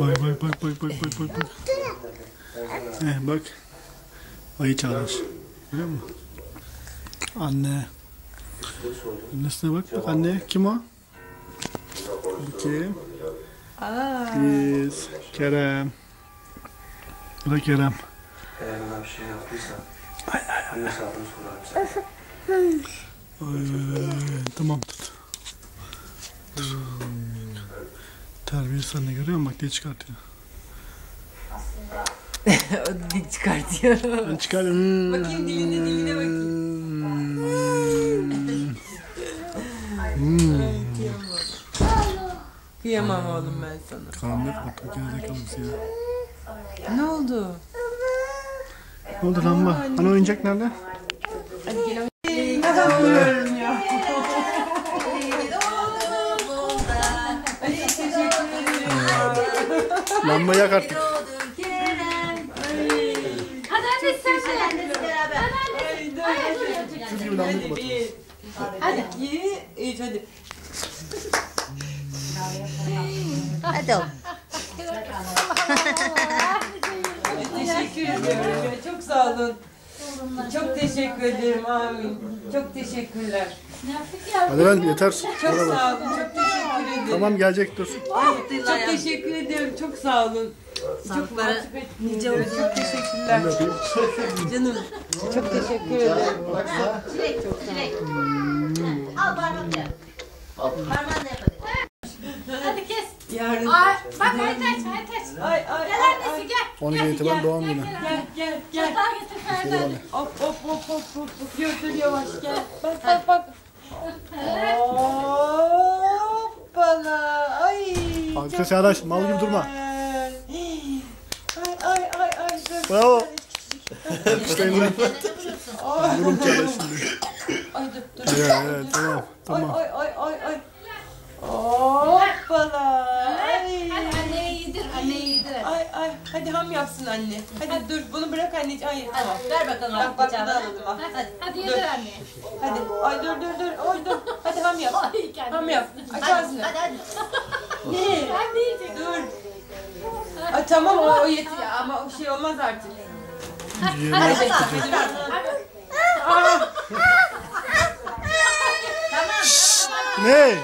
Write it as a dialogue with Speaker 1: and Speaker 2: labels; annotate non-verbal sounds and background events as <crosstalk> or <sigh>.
Speaker 1: Bak bak bak bak bak bak bak bak. Eh bak. Ayı çağırmış. Görüyor musun? Anne. Annesine bak bak anne. Kim o? Kim? Biz. Kerem. Bu da Kerem.
Speaker 2: Eğer ona bir şey yaptıysa bunun hesabını sorarım sana.
Speaker 1: Ay, tamam tut. Dur. Terbiyesiz anne görüyor musun? Bak diye çıkartıyor. <laughs>
Speaker 3: o dil çıkartıyor.
Speaker 1: Ben çıkarıyorum.
Speaker 3: Bakayım diline, diline
Speaker 1: Hmm.
Speaker 3: Kıyamam oğlum ben sana.
Speaker 1: Karanlık bak. Gerizekalısı ya.
Speaker 3: Ne oldu?
Speaker 1: Ne oldu lamba? Hani oyuncak nerede?
Speaker 3: Hadi gel. İnanamıyorum
Speaker 1: Lamba yak artık.
Speaker 4: Hadi anne sen de annesi beraber.
Speaker 3: Ay, dur, hadi.
Speaker 1: Kız gibi lamba
Speaker 3: Hadi
Speaker 1: kapat.
Speaker 3: bir,
Speaker 4: Hadi.
Speaker 3: hadi.
Speaker 4: Hadi oğlum.
Speaker 3: Teşekkür ediyorum. Çok sağ olun. Çok teşekkür ederim. Amin. Çok teşekkürler.
Speaker 1: Hadi lan yeter.
Speaker 3: Çok sağ olun. Çok.
Speaker 1: Tamam gelecek dur.
Speaker 3: Çok teşekkür ediyorum. Çok sağ olun. Çok mahcup ettiniz. Çok teşekkürler. Canım. Çok teşekkür ederim.
Speaker 4: Çilek, çilek. Al parmakla. Parmağınla yap hadi. Hadi kes.
Speaker 3: Yarın.
Speaker 4: Ay, bak Aytaç, Aytaç.
Speaker 3: Ay ay
Speaker 4: Gel annesi gel.
Speaker 1: 12 itibaren doğum günü.
Speaker 3: Gel gel gel.
Speaker 4: Yatağa getir Ferdan.
Speaker 3: Hop hop hop hop hop. Götür yavaş gel. Bak bak bak. Hoppala. Ay. Çok
Speaker 1: Çağdaş, mal gibi durma.
Speaker 3: Ay ay ay ay.
Speaker 1: Bravo.
Speaker 3: Ay.
Speaker 1: Vurum Çağdaş şimdi.
Speaker 3: Ay dur dur.
Speaker 1: Evet evet tamam. Tamam.
Speaker 3: Ay ay ay ay ay. Hoppala. Ay.
Speaker 4: Hadi anneyi yedir, anneyi yedir. hadi.
Speaker 3: Ay ay. Hadi ham yapsın anne. Hadi dur bunu bırak anneciğim. Hayır tamam.
Speaker 4: Hadi ver bakalım
Speaker 3: Bak bak
Speaker 4: bıçağı.
Speaker 3: alalım bak.
Speaker 4: Hadi, hadi yedir anneyi.
Speaker 3: Hadi. Ay dur dur dur. Oy dur. Hadi ham yap.
Speaker 4: Ay.
Speaker 3: Ham yap. Aç
Speaker 4: Hadi,
Speaker 3: ağzını.
Speaker 4: hadi, hadi.
Speaker 3: Ne?
Speaker 4: Ben de yiyecek.
Speaker 3: Dur. Ay tamam o, o yetiyor ama o şey olmaz artık.
Speaker 1: Yiyelim.
Speaker 4: Hadi,
Speaker 3: Hadi.
Speaker 4: hadi.
Speaker 3: Aa,
Speaker 4: Tamam, tamam.
Speaker 1: Ne?